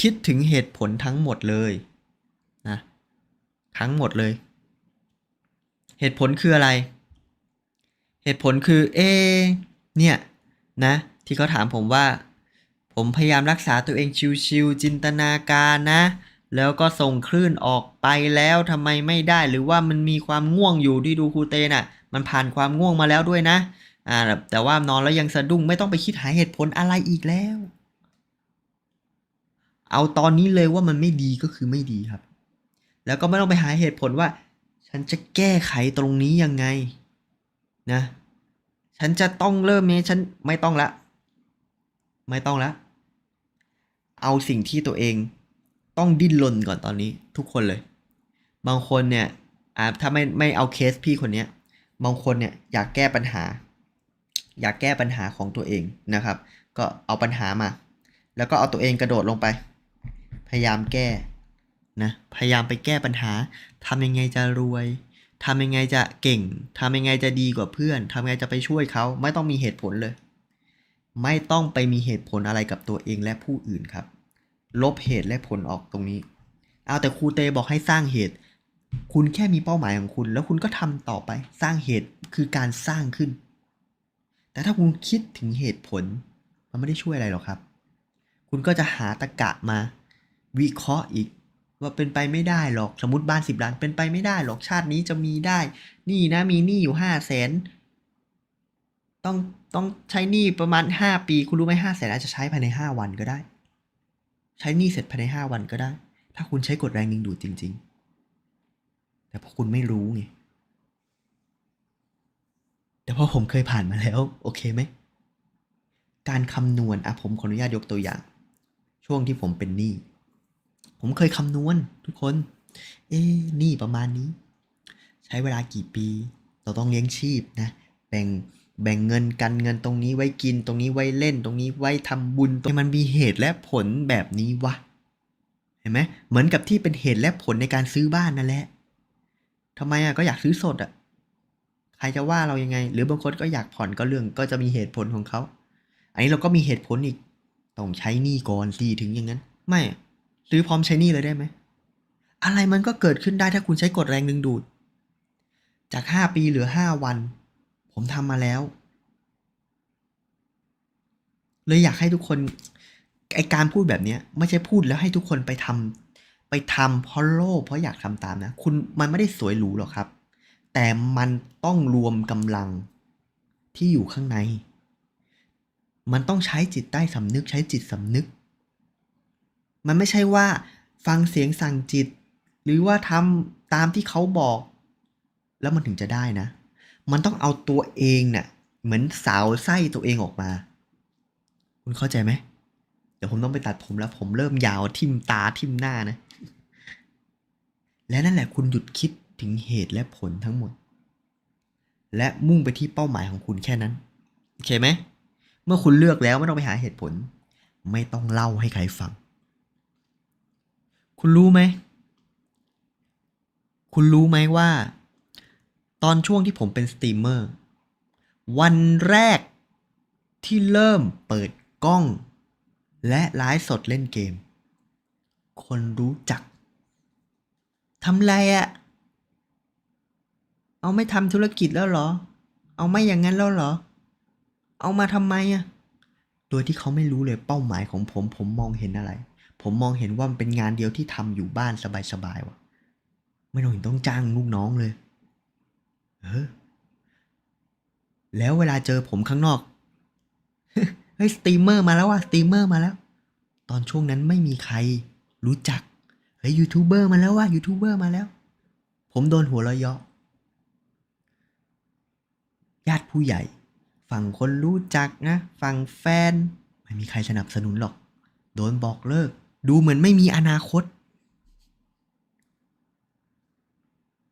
คิดถึงเหตุผลทั้งหมดเลยนะทั้งหมดเลย เหตุผลคืออะไร เหตุผลคือเอเนี่ยนะที่เขาถามผมว่า ผมพยายามรักษาตัวเองชิวๆจินตนาการนะ แล้วก็ส่งคลื่นออกไปแล้วทำไมไม่ได้หรือว่ามันมีความง่วงอยู่ที่ดูครูเตน่ะ มันผ่านความง่วงมาแล้วด้วยนะอ่าแต่ว่านอนแล้วยังสะดุ้งไม่ต้องไปคิดหาเหตุผลอะไรอีกแล้ว เอาตอนนี้เลยว่ามันไม่ดีก็คือไม่ดีครับ แล้วก็ไม่ต้องไปหาเหตุผลว่า ฉันจะแก้ไขตรงนี้ยังไงนะ ฉันจะต้องเริ่มนี้ฉันไม่ต้องละ ไม่ต้องละ เอาสิ่งที่ตัวเอง ต้องดิ้นรนก่อนตอนนี้ ทุกคนเลย บางคนเนี่ยอ่าถ้าไม่ไม่เอาเคสพี่คนเนี้ย บางคนเนี่ยอยากแก้ปัญหา อยากแก้ปัญหาของตัวเองนะครับ ก็เอาปัญหามา แล้วก็เอาตัวเองกระโดดลงไป พยายามแก้นะพยายามไปแก้ปัญหาทำยังไงจะรวยทำยังไงจะเก่งทำยังไงจะดีกว่าเพื่อนทำยังไงจะไปช่วยเขาไม่ต้องมีเหตุผลเลย ไม่ต้องไปมีเหตุผลอะไรกับตัวเองและผู้อื่นครับ ลบเหตุและผลออกตรงนี้ เอาแต่ครูเตบอกให้สร้างเหตุ คุณแค่มีเป้าหมายของคุณ แล้วคุณก็ทำต่อไป สร้างเหตุคือการสร้างขึ้น แต่ถ้าคุณคิดถึงเหตุผล มันไม่ได้ช่วยอะไรหรอกครับ คุณก็จะหาตะกะมา วิเคราะห์อีก ว่าเป็นไปไม่ได้หรอกสมมติบ้านสิบล้านเป็นไปไม่ได้หรอกชาตินี้จะมีได้ นี่นะมีหนี้อยู่ห้าแสนต้องต้องใช้หนี้ประมาณห้าปี คุณรู้ไหมห้าแสนอาจจะใช้ภายในห้าวันก็ได้ ใช้หนี้เสร็จภายในห้าวันก็ได้ ถ้าคุณใช้กฎแรงดึงดูดจริง ๆ แต่พอคุณไม่รู้ไงแต่พอผมเคยผ่านมาแล้ว โอเคไหม การคำนวณอะผมขออนุญาตยกตัวอย่าง ช่วงที่ผมเป็นหนี้ ผมเคยคำนวณทุกคน เอ๊นี้ประมาณนี้ ใช้เวลากี่ปี เราต้องเลี้ยงชีพนะ แบ่งแบ่งเงินกันเงินตรงนี้ไว้กินตรงนี้ไว้เล่นตรงนี้ไว้ทำบุญตรงมันมีเหตุและผลแบบนี้วะเห็นไหมเหมือนกับที่เป็นเหตุและผลในการซื้อบ้านนั่นแหละทำไมอะก็อยากซื้อสดอะใครจะว่าเรายังไง หรือบางคนก็อยากผ่อนก็เรื่องก็จะมีเหตุผลของเขา อันนี้เราก็มีเหตุผลอีกต้องใช้หนี้ก่อนสิถึงอย่างนั้น ไม่ ซื้อพร้อมใช้หนี้เลยได้ไหม อะไรมันก็เกิดขึ้นได้ถ้าคุณใช้กฎแรงดึงดูด จากห้าปีเหลือห้าวัน ผมทำมาแล้ว เลยอยากให้ทุกคนไอการพูดแบบนี้ไม่ใช่พูดแล้วให้ทุกคนไปทำไปทำเพราะโลภเพราะอยากทำตามนะ คุณมันไม่ได้สวยหรูหรอกครับ แต่มันต้องรวมกำลังที่อยู่ข้างใน มันต้องใช้จิตใต้สำนึกใช้จิตสำนึก มันไม่ใช่ว่าฟังเสียงสั่งจิต หรือว่าทำตามที่เขาบอก แล้วมันถึงจะได้นะ มันต้องเอาตัวเองเนะ่ะเหมือนสาวไส้ตัวเองออกมา คุณเข้าใจไหมเดี๋ยวผมต้องไปตัดผมแล้ว ผมเริ่มยาวทิ่มตาทิ่มหน้านะ และนั่นแหละคุณหยุดคิดถึงเหตุและผลทั้งหมด และมุ่งไปที่เป้าหมายของคุณแค่นั้น โอเคไหม เมื่อคุณเลือกแล้วไม่ต้องไปหาเหตุผล ไม่ต้องเล่าให้ใครฟัง คุณรู้ไหม คุณรู้ไหมว่า ตอนช่วงที่ผมเป็นสตรีมเมอร์ วันแรกที่เริ่มเปิดกล้อง และไลฟ์สดเล่นเกม คนรู้จักทำไรอะเอาไม่ทำธุรกิจแล้วเหรอ เอาไม่อย่างนั้นแล้วเหรอ เอามาทำไมอะโดยที่เขาไม่รู้เลยเป้าหมายของผมผมมองเห็นอะไร ผมมองเห็นว่ามันเป็นงานเดียวที่ทำอยู่บ้านสบายๆว่ะไม่ต้องเห็นต้องจ้างลูกน้องเลยเออแล้วเวลาเจอผมข้างนอก เฮ้ยสตรีมเมอร์มาแล้วว่ะสตรีมเมอร์มาแล้ว ตอนช่วงนั้นไม่มีใครรู้จัก เฮ้ยยูทูบเบอร์มาแล้วว่ะยูทูบเบอร์มาแล้ว ผมโดนหัวเราะเยาะญาติผู้ใหญ่ ฝั่งคนรู้จักนะ ฝั่งแฟน ไม่มีใครสนับสนุนหรอก โดนบอกเลิก ดูเหมือนไม่มีอนาคต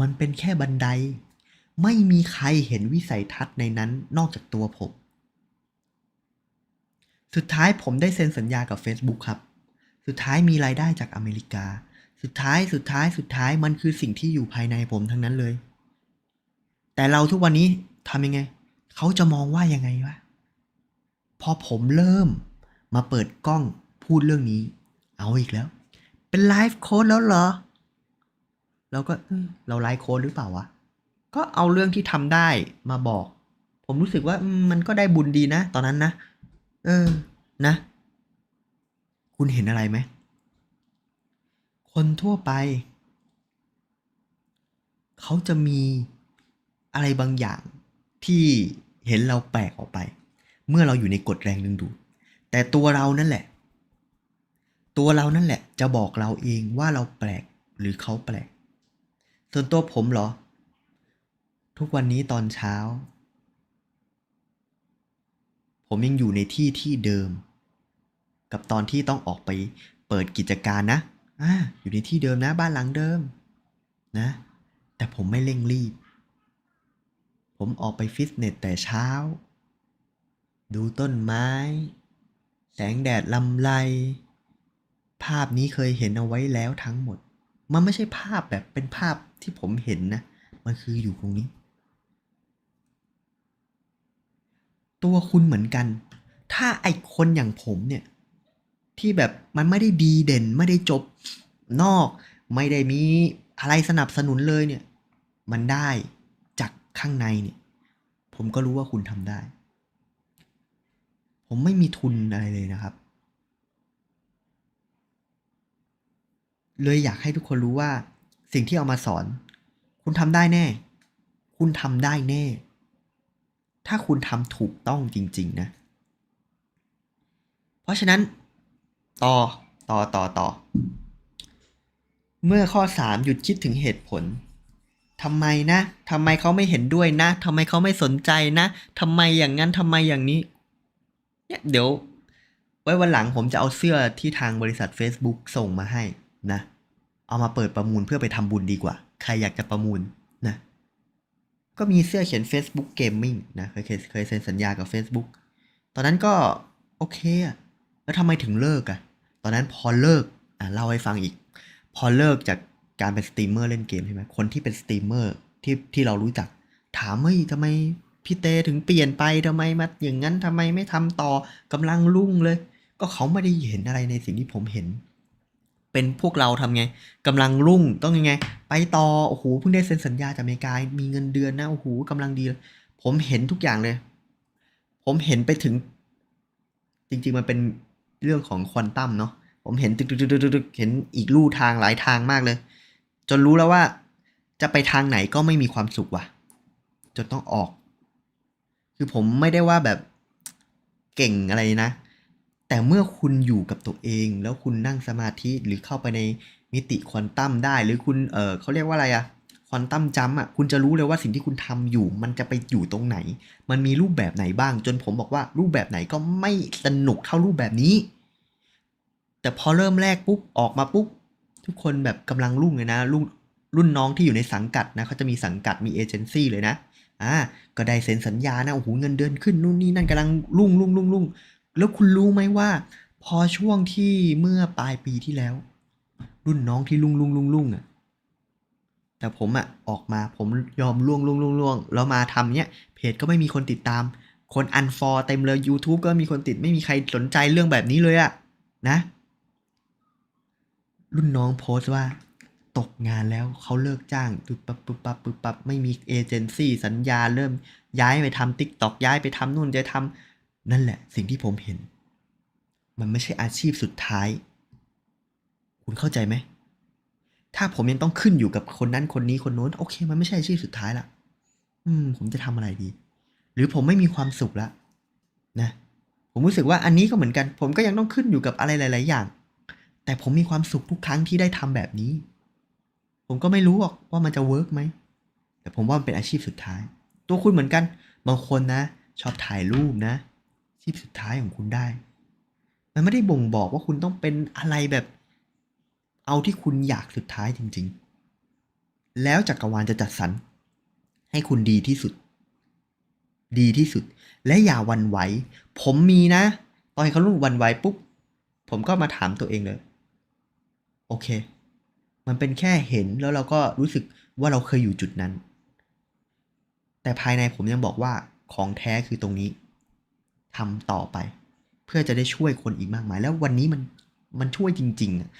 มันเป็นแค่บันได ไม่มีใครเห็นวิสัยทัศน์ในนั้นนอกจากตัวผม สุดท้ายผมได้เซ็นสัญญากับ Facebook ครับ สุดท้ายมีรายได้จากอเมริกา สุดท้าย สุดท้าย สุดท้ายมันคือสิ่งที่อยู่ภายในผมทั้งนั้นเลย แต่เราทุกวันนี้ทำยังไง เขาจะมองว่ายังไงวะ พอผมเริ่มมาเปิดกล้องพูดเรื่องนี้ เอาอีกแล้ว เป็นไลฟ์โค้ดแล้วเหรอ เราก็เอ้ยเราไลฟ์โค้ดหรือเปล่าวะ ก็เอาเรื่องที่ทำได้มาบอก ผมรู้สึกว่าอืมมันก็ได้บุญดีนะ ตอนนั้นนะ เออ นะ คุณเห็นอะไรไหม คนทั่วไป เขาจะมีอะไรบางอย่างที่เห็นเราแปลกออกไป เมื่อเราอยู่ในกฎแรงดึงดูดแต่ตัวเรานั่นแหละ ตัวเรานั่นแหละ จะบอกเราเองว่าเราแปลกหรือเขาแปลก ส่วนตัวผมเหรอ ทุกวันนี้ตอนเช้า ผมยังอยู่ในที่ที่เดิม กับตอนที่ต้องออกไปเปิดกิจการนะอ่าอยู่ในที่เดิมนะบ้านหลังเดิม นะ แต่ผมไม่เร่งรีบ ผมออกไปฟิตเนสแต่เช้า ดูต้นไม้ แสงแดดลำไร ภาพนี้เคยเห็นเอาไว้แล้วทั้งหมด มันไม่ใช่ภาพแบบเป็นภาพที่ผมเห็นนะ มันคืออยู่ตรงนี้ ตัวคุณเหมือนกัน ถ้าไอคนอย่างผมเนี่ย ที่แบบมันไม่ได้ดีเด่นไม่ได้จบนอก ไม่ได้มีอะไรสนับสนุนเลยเนี่ย มันได้จากข้างในเนี่ย ผมก็รู้ว่าคุณทำได้ ผมไม่มีทุนอะไรเลยนะครับ เลยอยากให้ทุกคนรู้ว่า สิ่งที่เอามาสอน คุณทำได้แน่ คุณทำได้แน่ ถ้าคุณทำถูกต้องจริง ๆ นะ เพราะฉะนั้น ต่อต่อต่อต่อ เมื่อข้อ 3 หยุดคิดถึงเหตุผลทำไมนะทำไมเขาไม่เห็นด้วยนะทำไมเขาไม่สนใจนะทำไมอย่างนั้นทำไมอย่างนี้ เนี่ยเดี๋ยว ไว้วันหลังผมจะเอาเสื้อที่ทางบริษัท Facebook ส่งมาให้ นะ เอามาเปิดประมูลเพื่อไปทำบุญดีกว่า ใครอยากจะประมูลนะ ก็มีเสื้อเขียน Facebook Gaming นะ เคยเคยเซ็นสัญญากับ Facebook ตอนนั้นก็โอเคอะแล้วทำไมถึงเลิกอะตอนนั้นพอเลิกอะเล่าให้ฟังอีก พอเลิกจากการเป็นสตรีมเมอร์เล่นเกมใช่ไหมคนที่เป็นสตรีมเมอร์ที่ที่เรารู้จัก ถามเฮ้ยทำไมพี่เตถึงเปลี่ยนไปทำไมมาอย่างนั้นทำไมไม่ทำต่อกำลังรุ่งเลย ก็เขาไม่ได้เห็นอะไรในสิ่งที่ผมเห็น เป็นพวกเราทำไงกำลังรุ่งต้องยังไง ไปต่อโอ้โหเพิ่งได้เซ็นสัญญาจากอเมริกา มีเงินเดือนนะโอ้โหกำลังดี ผมเห็นทุกอย่างเลย ผมเห็นไปถึง จริง ๆ มันเป็นเรื่องของควอนตัมเนาะผมเห็นตึกตึกตึกตึกตึกเห็นอีกลู่ทางหลายทางมากเลย จนรู้แล้วว่า จะไปทางไหนก็ไม่มีความสุขว่ะ จนต้องออก คือผมไม่ได้ว่าแบบเก่งอะไรนะ แต่เมื่อคุณอยู่กับตัวเอง แล้วคุณนั่งสมาธิหรือเข้าไปในมิติควอนตัมได้ หรือคุณเออเขาเรียกว่าอะไรอะควอนตัมจัมอะคุณจะรู้เลยว่าสิ่งที่คุณทำอยู่ มันจะไปอยู่ตรงไหน มันมีรูปแบบไหนบ้าง จนผมบอกว่ารูปแบบไหนก็ไม่สนุกเท่ารูปแบบนี้ แต่พอเริ่มแรกปุ๊บออกมาปุ๊บทุกคนแบบกำลังรุ่งเลยนะรุ่นรุ่นน้องที่อยู่ในสังกัดนะเขาจะมีสังกัดมีเอเจนซี่เลยนะอ่าก็ได้เซ็นสัญญานะโอ้โหเงินเดือนขึ้นนู่นนี่นั่นกำลังรุ่งรุ่งรุ่งรุ่ง แล้วคุณรู้ไหมว่า พอช่วงที่เมื่อปลายปีที่แล้ว รุ่นน้องที่รุ่งรุ่งรุ่งรุ่งอะแต่ผมอะออกมาผมยอมล่วงล่วงล่วงล่วงแล้วมาทำเนี้ยเพจก็ไม่มีคนติดตาม คนอันฟอร์เต็มเลย YouTube ก็มีคนติดไม่มีใครสนใจเรื่องแบบนี้เลยอะนะ รุ่นน้องโพสต์ว่า ตกงานแล้วเขาเลิกจ้างปึ๊บปั๊บปึ๊บปั๊บปึ๊บปั๊บไม่มีเอเจนซี่สัญญาเริ่มย้ายไปทำติ๊กตอกย้ายไปทำนู่นจะทำ นั่นแหละสิ่งที่ผมเห็น มันไม่ใช่อาชีพสุดท้าย คุณเข้าใจไหม ถ้าผมยังต้องขึ้นอยู่กับคนนั้นคนนี้คนโน้น โอเค มันไม่ใช่อาชีพสุดท้ายละอืม ผมจะทำอะไรดี หรือผมไม่มีความสุขละนะ ผมรู้สึกว่าอันนี้ก็เหมือนกัน ผมก็ยังต้องขึ้นอยู่กับอะไรหลาย ๆ อย่าง แต่ผมมีความสุขทุกครั้งที่ได้ทำแบบนี้ ผมก็ไม่รู้หรอกว่ามันจะเวิร์กไหมแต่ผมว่ามันเป็นอาชีพสุดท้าย ตัวคุณเหมือนกัน บางคนนะ ชอบถ่ายรูปนะ ชีพสุดท้ายของคุณได้ มันไม่ได้บ่งบอกว่าคุณต้องเป็นอะไรแบบ เอาที่คุณอยากสุดท้ายจริง ๆ แล้วจักรวาลจะจัดสรรให้คุณดีที่สุด ดีที่สุด และอย่าวันไหว ผมมีนะ ตอนเขาลูกวันไหวปุ๊บ ผมก็มาถามตัวเองเลย โอเค มันเป็นแค่เห็นแล้วเราก็รู้สึกว่าเราเคยอยู่จุดนั้น แต่ภายในผมยังบอกว่าของแท้คือตรงนี้ ทำต่อไป เพื่อจะได้ช่วยคนอีกมากมาย แล้ววันนี้มันมันช่วยจริงๆอะ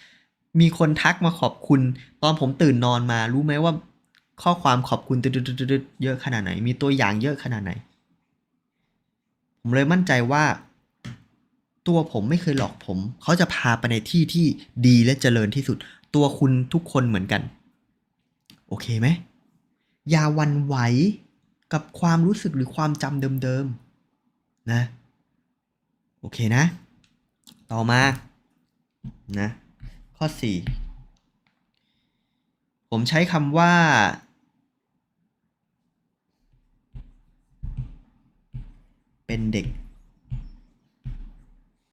มีคนทักมาขอบคุณ ตอนผมตื่นนอนมา รู้ไหมว่า ข้อความขอบคุณตึดๆเยอะขนาดไหน มีตัวอย่างเยอะขนาดไหน ผมเลยมั่นใจว่า ตัวผมไม่เคยหลอกผม เขาจะพาไปในที่ที่ดีและเจริญที่สุด ตัวคุณทุกคนเหมือนกัน โอเคไหมอย่าวันไหวกับความรู้สึกหรือความจำเดิมๆนะ โอเคนะ ต่อมานะข้อ 4 ผมใช้คำว่า เป็นเด็ก